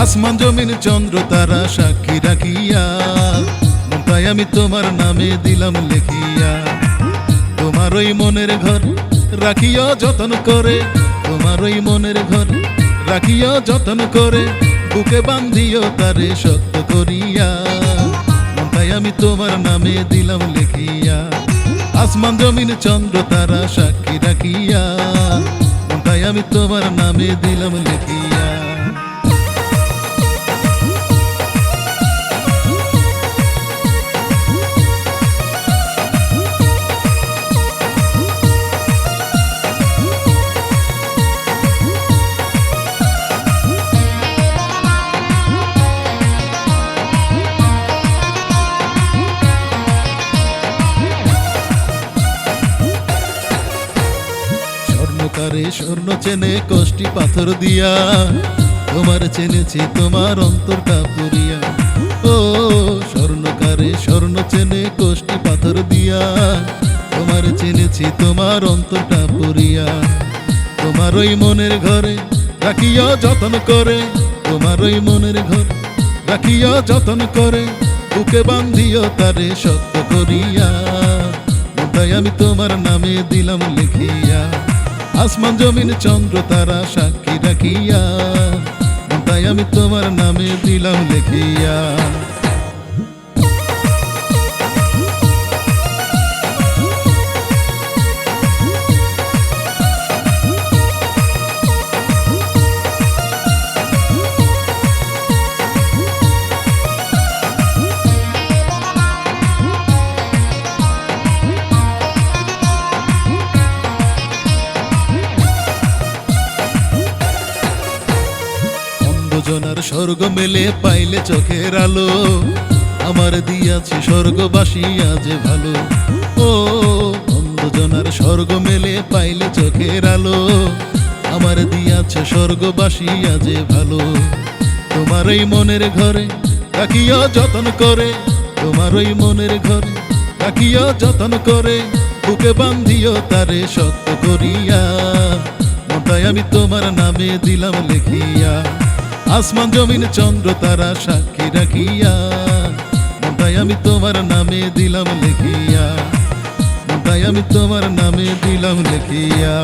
আসমান জমিন চন্দ্র তারা সাক্ষী রাখিয়া। মনটাই আমি তোমার নামে দিলাম লেখিয়া। তোমার ওই মনের ঘর রাখিয়া যতন করে, তোমার ওই মনের ঘর রাখিয়া যতন করে, বুকে বান্ধিও তারে শক্ত করিয়া। মনটাই আমি তোমার নামে দিলাম লেখিয়া। আসমান জমিন চন্দ্র তারা সাক্ষী রাখিয়া। মনটাই আমি তোমার নামে দিলাম লেখিয়া। স্বর্ণকারে স্বর্ণ চেনে কষ্টি পাথর দিয়া। তোমার চেনেছি তোমার অন্তরটা পুরিয়া। ও, স্বর্ণকারে স্বর্ণ চেনে কষ্টি পাথর দিয়া। তোমার চেনেছি তোমার অন্তরটা পুরিয়া। তোমার ওই মনের ঘরে রাখিয়া যতন করে। তোমার ওই মনের ঘর রাখিয়া যতন করে। বুকে বান্ধিও তারে শক্ত করিয়া। তাই আমি তোমার নামে দিলাম লিখিয়া। আসমান জমিন চন্দ্র তারা সাক্ষী রাখিয়া। তাই আমি তোমার নামে দিলাম লিখিয়া। অন্ধজনার স্বর্গ মেলে পাইলে চোখের আলো। আমার দিয়াছি স্বর্গবাসী আজ ভালো। ও অন্ধজনার স্বর্গ মেলে পাইলে চোখের আলো। আমার দিয়াছে স্বর্গবাসী আজ ভালো। তোমার এই মনের ঘরে রাখিয়া যতন করে। তোমার ওই মনের ঘরে রাখিয়া যতন করে। বুকে বান্ধিও তারে শক্ত করিয়া। মোটাই আমি তোমার নামে দিলাম লিখিয়া। আসমান জমিন চন্দ্র তারা সাক্ষী রাখিয়া। মনটাই আমি তোমার নামে দিলাম লেখিয়া। মনটাই আমি তোমার নামে দিলাম লিখিয়া।